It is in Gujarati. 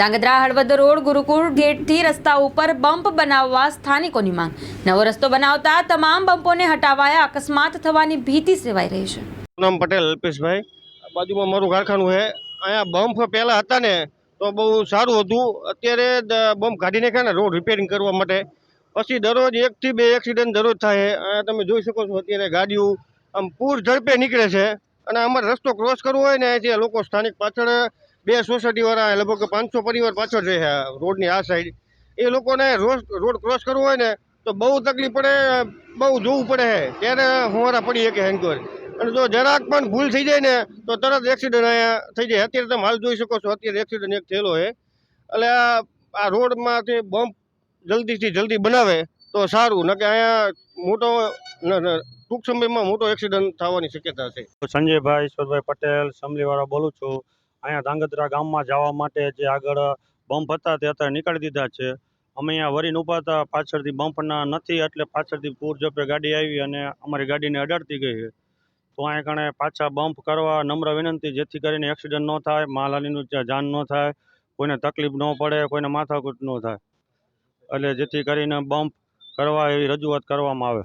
ધાંગધ્રા હળવદ રોડ ગુરુકુળ ગેટથી રસ્તા ઉપર બમ્પ બનાવવા સ્થાનિકોની માંગ. નવો રસ્તો બનાવતા તમામ બમ્પોને હટાવાયા અકસ્માત થવાની ભીતિ સેવાઈ રહી છે. નામ પટેલ અલ્પેશભાઈ. બાજુમાં મારું કારખાનું છે. અહીંયા બમ્પ પહેલાં હતા ને, તો બહુ સારું હતું. અત્યારે બમ્પ કાઢી નાખ્યા ને, રોડ રિપેરિંગ કરવા માટે. પછી દરરોજ એકથી બે એક્સિડન્ટ દરરોજ થાય અહીંયા તમે જોઈ શકો છો, અત્યારે ગાડીઓ આમ પૂર ઝડપે નીકળે છે. અને અમારે રસ્તો ક્રોસ કરવો હોય ને, જે લોકો સ્થાનિક પાછળ બે સોસાયટીવાળા લગભગ પાંચસો પરિવાર પાછળ છે રોડની આ સાઈડ એ લોકોને રોડ રોડ ક્રોસ કરવો હોય ને, તો બહુ તકલીફ પડે, બહુ જોવું પડે છે. ત્યારે હુંવારા પડી શકે હેન્કર અને જો જરાક પણ ભૂલ થઈ જાય ને, તો તરત એક્સિડન્ટ અહીંયા થઈ જાય. અત્યારે તમે હાલ જોઈ શકો છો, અત્યારે એક્સિડન્ટ એક થયેલો છે. એટલે આ આ રોડમાંથી બમ્પ જલ્દીથી જલ્દી બનાવે, તો સારું. ન કે અહીંયા મોટો ટૂંક સમયમાં મોટો એક્સિડન્ટ થવાની શક્યતા છે. સંજયભાઈ, ઈશ્વરભાઈ પટેલ સમલીવાળા બોલું છું. અહીંયા ધાંગધ્રા ગામમાં જવા માટે જે આગળ બમ્પ હતા તે અત્યારે નીકાળી દીધા છે. અમે અહીંયા વરીને ઊભા હતા, પાછળથી બમ્પના નથી, એટલે પાછળથી પૂર ઝડપે ગાડી આવી અને અમારી ગાડીને અડાડતી ગઈ. છે તો અહીંયા કણે પાછા બમ્પ કરવા નમ્ર વિનંતી, જેથી કરીને એક્સિડન્ટ ન થાય માલહાનીનું જાન ન થાય, કોઈને તકલીફ ન પડે, કોઈને માથાકૂટ ન થાય. એટલે જેથી કરીને બમ્પ કરવા એવી રજૂઆત કરવામાં આવે.